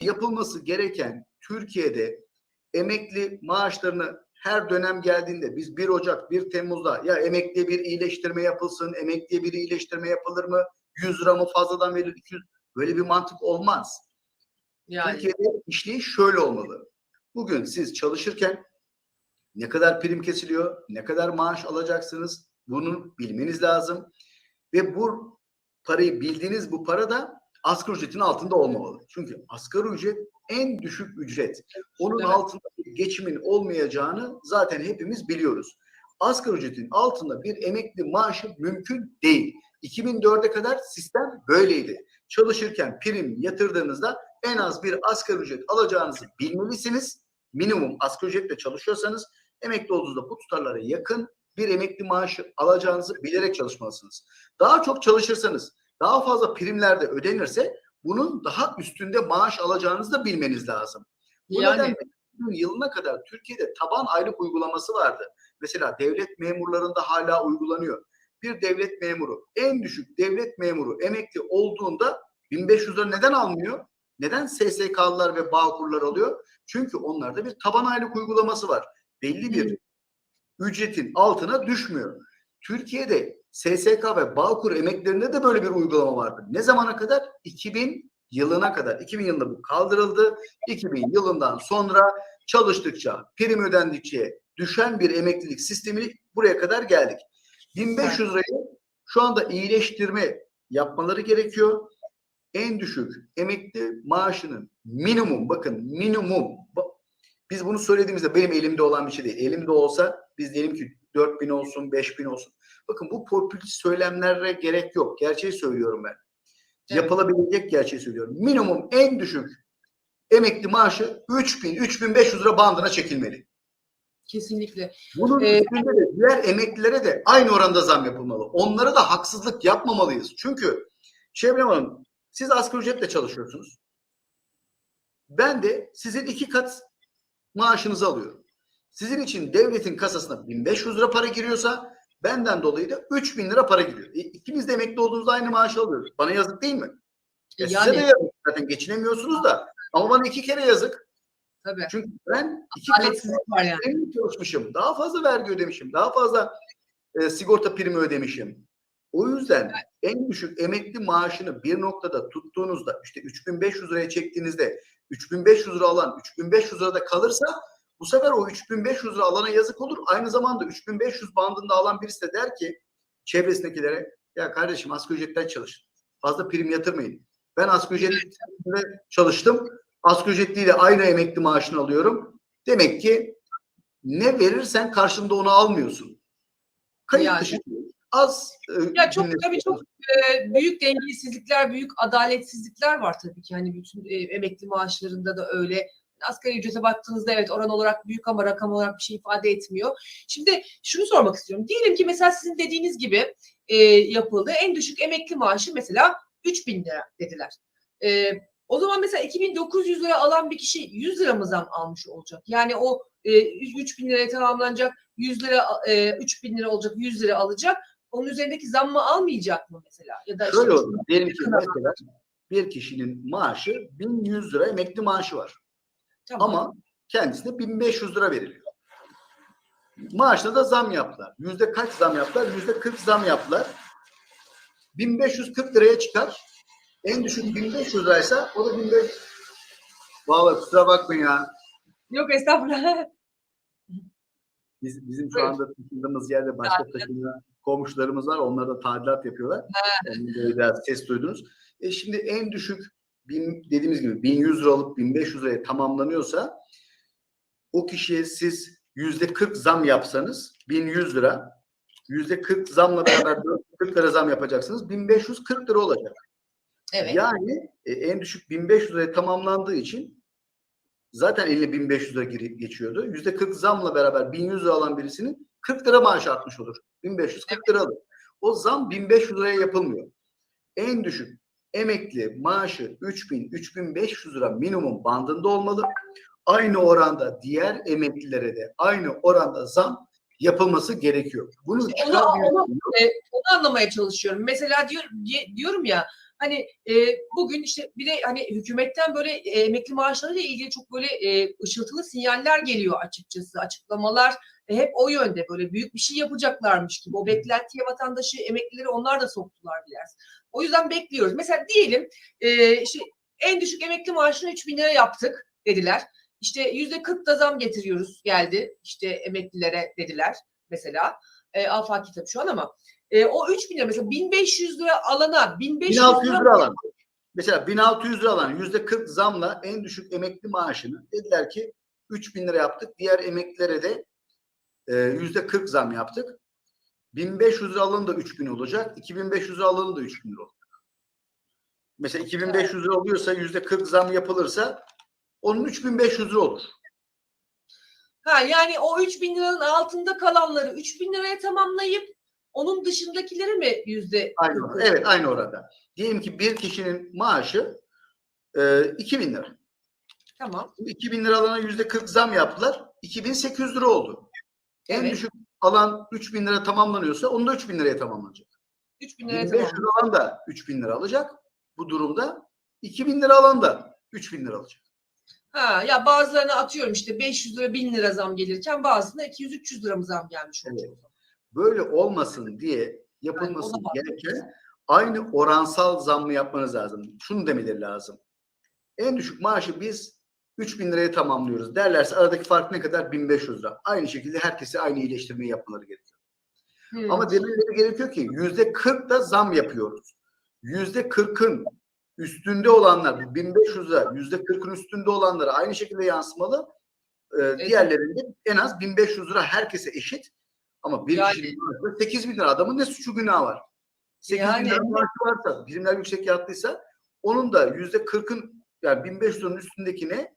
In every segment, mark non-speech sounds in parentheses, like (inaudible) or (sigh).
yapılması gereken Türkiye'de emekli maaşlarını her dönem geldiğinde biz 1 Ocak, 1 Temmuz'da ya emekliye bir iyileştirme yapılsın, emekliye bir iyileştirme yapılır mı? 100 lira mı fazladan verilir? 200 böyle bir mantık olmaz. Yani Türkiye'de işleyiş şöyle olmalı. Bugün siz çalışırken ne kadar prim kesiliyor, ne kadar maaş alacaksınız bunu bilmeniz lazım. Ve bu parayı bildiğiniz bu para da asgari ücretin altında olmamalı. Çünkü asgari ücret en düşük ücret. Onun Evet. altında bir geçimin olmayacağını zaten hepimiz biliyoruz. Asgari ücretin altında bir emekli maaşı mümkün değil. 2004'e kadar sistem böyleydi. Çalışırken prim yatırdığınızda en az bir asgari ücret alacağınızı bilmelisiniz. Minimum asgari ücretle çalışıyorsanız emekli olduğunuzda bu tutarlara yakın bir emekli maaşı alacağınızı bilerek çalışmalısınız. Daha çok çalışırsanız, daha fazla primler de ödenirse bunun daha üstünde maaş alacağınızı da bilmeniz lazım. Bu Yani. nedenle 2000 yılına kadar Türkiye'de taban aylık uygulaması vardı. Mesela devlet memurlarında hala uygulanıyor. Bir devlet memuru, en düşük devlet memuru emekli olduğunda 1500 lira neden almıyor? Neden SSK'lılar ve Bağkurlar alıyor? Çünkü onlarda bir taban aylık uygulaması var. Belli bir ücretin altına düşmüyor. Türkiye'de SSK ve Bağkur emeklerinde de böyle bir uygulama vardı. Ne zamana kadar? 2000 yılına kadar. 2000 yılında bu kaldırıldı. 2000 yılından sonra çalıştıkça, prim ödendikçe düşen bir emeklilik sistemi buraya kadar geldik. 1500 lirayı şu anda iyileştirme yapmaları gerekiyor. En düşük emekli maaşının minimum bakın minimum biz bunu söylediğimizde benim elimde olan bir şey değil. Elimde olsa biz diyelim ki 4000 olsun 5000 olsun. Bakın bu popülist söylemlere gerek yok. Gerçeği söylüyorum ben. Evet. Yapılabilecek gerçeği söylüyorum. Minimum en düşük emekli maaşı 3000 3500 lira bandına çekilmeli. kesinlikle. Bunun Ee, üstünde de diğer emeklilere de aynı oranda zam yapılmalı. Onlara da haksızlık yapmamalıyız. Çünkü Şebnem Hanım siz asgari ücretle çalışıyorsunuz. Ben de sizin iki kat maaşınızı alıyorum. Sizin için devletin kasasına 1500 lira para giriyorsa benden dolayı da 3000 lira para giriyor. E, ikimiz de emekli olduğumuzda aynı maaşı alıyoruz. Bana yazık değil mi? E, size Yani. de yazık. Zaten geçinemiyorsunuz da. Ama bana iki kere yazık. Tabii. Çünkü ben iki Adaletsizlik var yani. çalışmışım. Daha fazla vergi ödemişim. Daha fazla e, sigorta primi ödemişim. O yüzden en düşük emekli maaşını bir noktada tuttuğunuzda işte 3500 liraya çektiğinizde 3500 lira alan 3500 lirada kalırsa bu sefer o 3500 lira alana yazık olur. Aynı zamanda 3500 bandında alan birisi de der ki çevresindekilere ya kardeşim asgari ücretten çalışın. Fazla prim yatırmayın. Ben asgari ücretle çalıştım. Asgari ücretliyle aynı emekli maaşını alıyorum. Demek ki ne verirsen karşında onu almıyorsun. Kayıt Yani. dışı. Az e, Ya çok tabii çok e, büyük dengesizlikler, büyük adaletsizlikler var tabii ki. Hani bütün e, emekli maaşlarında da öyle. Asgari ücrete baktığınızda evet oran olarak büyük ama rakam olarak bir şey ifade etmiyor. Şimdi şunu sormak istiyorum. Diyelim ki mesela sizin dediğiniz gibi e, yapıldı. En düşük emekli maaşı mesela 3000 lira dediler. E, o zaman mesela 2900 lira alan bir kişi 100 lira mı zam almış olacak? Yani o e, 3000 liraya tamamlanacak 100 lira e, 3000 lira olacak 100 lira alacak. Onun üzerindeki zammı almayacak mı mesela? Ya da işte Şöyle olur. Diyelim ki (laughs) mesela bir kişinin maaşı 1100 lira emekli maaşı var. Tamam. Ama kendisine 1500 lira veriliyor. Maaşına da zam yaptılar. Yüzde kaç zam yaptılar? Yüzde 40 zam yaptılar. 1540 liraya çıkar. En düşük 1500 liraysa o da 1500. Vallahi kusura bakmayın ya. Yok estağfurullah. Biz, bizim şu anda taşındığımız yerde başka taşınan komşularımız var. Onlar da tadilat yapıyorlar. Da biraz ses duydunuz. E şimdi en düşük bin, dediğimiz gibi 1100 lira alıp 1500 liraya tamamlanıyorsa o kişiye siz yüzde 40 zam yapsanız 1100 lira yüzde 40 zamla beraber 40 lira zam yapacaksınız. 1540 lira olacak. Evet. Yani e, en düşük 1500 liraya tamamlandığı için zaten eline 1500 lira giri- geçiyordu. Yüzde 40 zamla beraber 1100 lira alan birisinin 40 lira maaş artmış olur. 1540 lira alır. O zam 1500 liraya yapılmıyor. En düşük emekli maaşı 3000 3500 lira minimum bandında olmalı. Aynı oranda diğer emeklilere de aynı oranda zam yapılması gerekiyor. Bunu onu- onu- E, onu anlamaya çalışıyorum. Mesela diyor, di- diyorum ya hani e, bugün işte bir de hani hükümetten böyle e, emekli maaşlarıyla ilgili çok böyle e, ışıltılı sinyaller geliyor açıkçası. Açıklamalar e, hep o yönde böyle büyük bir şey yapacaklarmış gibi. O beklentiye vatandaşı, emeklileri onlar da soktular biraz. O yüzden bekliyoruz. Mesela diyelim e, işte en düşük emekli maaşını 3 bin lira yaptık dediler. İşte yüzde 40 da zam getiriyoruz geldi işte emeklilere dediler mesela. E, afaki tabii şu an ama e, o 3 bin lira mesela 1500 lira alana 1500 1600 lira, lira alan. Mesela 1600 lira alan yüzde 40 zamla en düşük emekli maaşını dediler ki 3000 lira yaptık. Diğer emeklilere de yüzde 40 zam yaptık. 1500 lira alanı da 3000 olacak. 2500 lira alanı da 3000 lira olacak. Mesela 2500 lira oluyorsa yüzde 40 zam yapılırsa onun 3500 lira olur. ha yani o 3 bin liranın altında kalanları 3 bin liraya tamamlayıp onun dışındakileri mi yüzde Aynı, 40'ı? orada. evet aynı orada. Diyelim ki bir kişinin maaşı e, 2000 lira. Tamam. 2000 lira alana yüzde 40 zam yaptılar. 2800 lira oldu. En Evet. düşük alan 3000 lira tamamlanıyorsa onun da 3000 liraya tamamlanacak. 3 bin liraya 1500 tamam. alan da 3000 lira alacak. Bu durumda 2000 lira alan da 3000 lira alacak. Ha ya bazılarına atıyorum işte 500 lira 1000 lira zam gelirken bazısına 200-300 lira mı zam gelmiş oluyor? Böyle olmasın diye Yani yapılması bak. gereken aynı oransal zammı yapmanız lazım. Şunu demeleri lazım. En düşük maaşı biz 3000 liraya tamamlıyoruz derlerse aradaki fark ne kadar? 1500 lira. Aynı şekilde herkese aynı iyileştirmeyi yapmaları gerekiyor. Hmm. Ama demeleri gerekiyor ki yüzde 40 da zam yapıyoruz. Yüzde 40'ın üstünde olanlar, bu 1500 lira, yüzde 40'ın üstünde olanlara aynı şekilde yansımalı. Ee, diğerlerinde en az 1500 lira herkese eşit. Ama bir Yani- kişinin maaşı 8 bin lira adamın ne suçu günahı var? 8 Yani- bin lira varsa, birimler yüksek yattıysa onun da yüzde 40'ın yani 1500 liranın üstündekine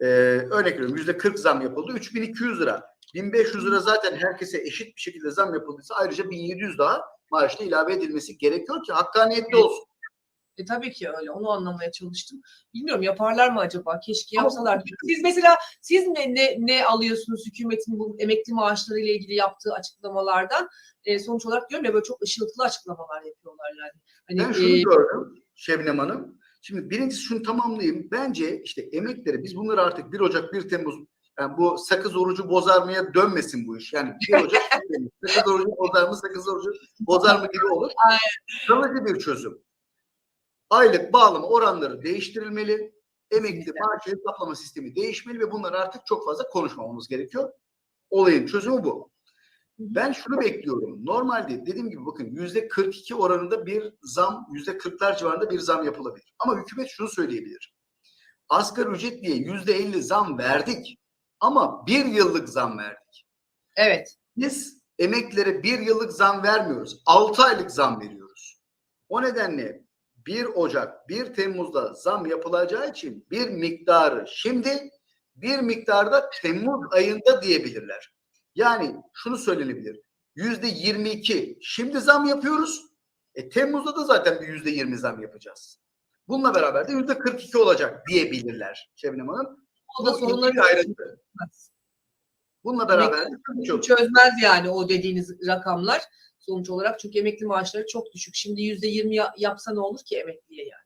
e, örnek veriyorum yüzde 40 zam yapıldı. 3200 lira. 1500 lira zaten herkese eşit bir şekilde zam yapıldıysa ayrıca 1700 daha maaşta ilave edilmesi gerekiyor ki hakkaniyetli olsun. E tabii ki öyle. Onu anlamaya çalıştım. Bilmiyorum yaparlar mı acaba? Keşke yapsalar. Siz mesela siz ne, ne, ne alıyorsunuz hükümetin bu emekli maaşları ile ilgili yaptığı açıklamalardan? E, sonuç olarak diyorum ya böyle çok ışıltılı açıklamalar yapıyorlar yani. Hani, Ben şunu e, gördüm Şebnem Hanım. Şimdi birincisi şunu tamamlayayım. Bence işte emekleri biz bunları artık 1 Ocak 1 Temmuz yani bu sakız orucu bozarmaya dönmesin bu iş. Yani 1 Ocak 1 Temmuz. (laughs) sakız orucu bozar mı sakız orucu bozar mı gibi olur. Kalıcı bir çözüm. Aylık bağlama oranları değiştirilmeli. Emekli Kesinlikle. maaş hesaplama sistemi değişmeli ve bunları artık çok fazla konuşmamamız gerekiyor. Olayın çözümü bu. Ben şunu bekliyorum. Normalde dediğim gibi bakın yüzde 42 oranında bir zam, yüzde 40'lar civarında bir zam yapılabilir. Ama hükümet şunu söyleyebilir. Asgari ücret diye yüzde 50 zam verdik ama bir yıllık zam verdik. evet. Biz emeklilere bir yıllık zam vermiyoruz. 6 aylık zam veriyoruz. O nedenle 1 Ocak, 1 Temmuz'da zam yapılacağı için bir miktarı şimdi bir miktarda Temmuz ayında diyebilirler. Yani şunu söylenebilir. Yüzde 22 şimdi zam yapıyoruz. E, Temmuz'da da zaten bir yüzde 20 zam yapacağız. Bununla beraber de yüzde 42 olacak diyebilirler Şebnem Hanım. O da sorunları ayrıntı. Bununla beraber yok. çözmez yani o dediğiniz rakamlar sonuç olarak. Çünkü emekli maaşları çok düşük. Şimdi yüzde yirmi yapsa ne olur ki emekliye yani?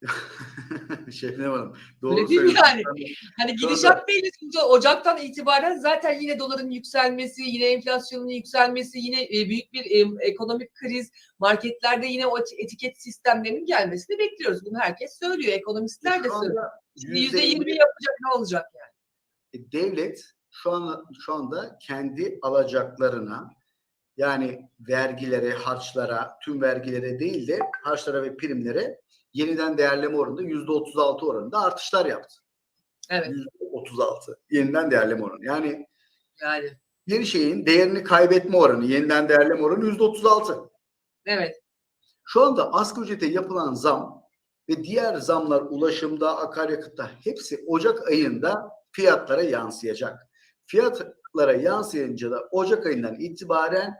(laughs) Şebnem Hanım. Öyle Doğru değil mi söylüyorsunuz. Hani gidişat belli. Çünkü Ocaktan itibaren zaten yine doların yükselmesi, yine enflasyonun yükselmesi, yine e, büyük bir e, ekonomik kriz, marketlerde yine o et- etiket sistemlerinin gelmesini bekliyoruz. Bunu herkes söylüyor, ekonomistler de söylüyor. Yüzde 20 yirmi yapacak ne olacak yani? E, devlet şu anda şu anda kendi alacaklarına yani vergilere, harçlara, tüm vergilere değil de harçlara ve primlere yeniden değerleme oranında yüzde 36 oranında artışlar yaptı. Evet Yüzde 36 yeniden değerleme oranı. Yani yani. bir şeyin değerini kaybetme oranı, yeniden değerleme oranı yüzde 36. Evet. Şu anda asgari ücrete yapılan zam ve diğer zamlar ulaşımda, akaryakıtta hepsi Ocak ayında fiyatlara yansıyacak. Fiyatlara yansıyınca da Ocak ayından itibaren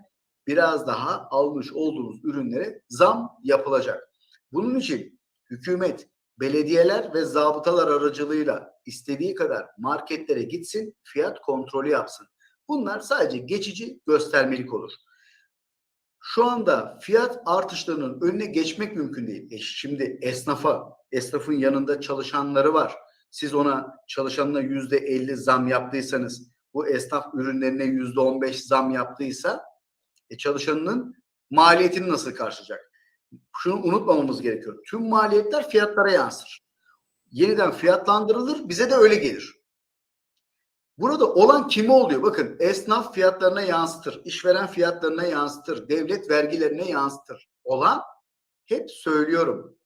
biraz daha almış olduğunuz ürünlere zam yapılacak. Bunun için hükümet, belediyeler ve zabıtalar aracılığıyla istediği kadar marketlere gitsin, fiyat kontrolü yapsın. Bunlar sadece geçici göstermelik olur. Şu anda fiyat artışlarının önüne geçmek mümkün değil. E şimdi esnafa, esnafın yanında çalışanları var. Siz ona çalışanına yüzde elli zam yaptıysanız, bu esnaf ürünlerine yüzde on beş zam yaptıysa, e çalışanının maliyetini nasıl karşılayacak? Şunu unutmamamız gerekiyor. Tüm maliyetler fiyatlara yansır. Yeniden fiyatlandırılır, bize de öyle gelir. Burada olan kime oluyor? Bakın esnaf fiyatlarına yansıtır, işveren fiyatlarına yansıtır, devlet vergilerine yansıtır. Olan hep söylüyorum.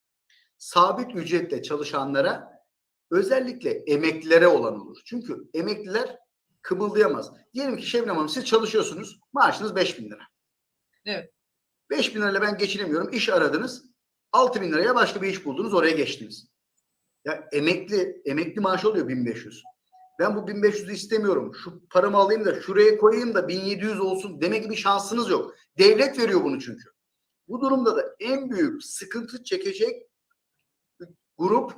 Sabit ücretle çalışanlara özellikle emeklilere olan olur. Çünkü emekliler kımıldayamaz. Diyelim ki Şebnem Hanım siz çalışıyorsunuz. Maaşınız 5 bin lira. Evet. 5 bin lirayla ben geçinemiyorum. İş aradınız. 6 bin liraya başka bir iş buldunuz. Oraya geçtiniz. Ya emekli, emekli maaşı oluyor 1500. Ben bu 1500'ü istemiyorum. Şu paramı alayım da şuraya koyayım da 1700 olsun deme gibi şansınız yok. Devlet veriyor bunu çünkü. Bu durumda da en büyük sıkıntı çekecek grup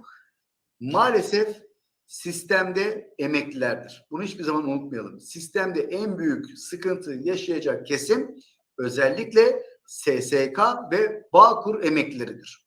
maalesef sistemde emeklilerdir. Bunu hiçbir zaman unutmayalım. Sistemde en büyük sıkıntı yaşayacak kesim özellikle SSK ve Bağkur emeklileridir.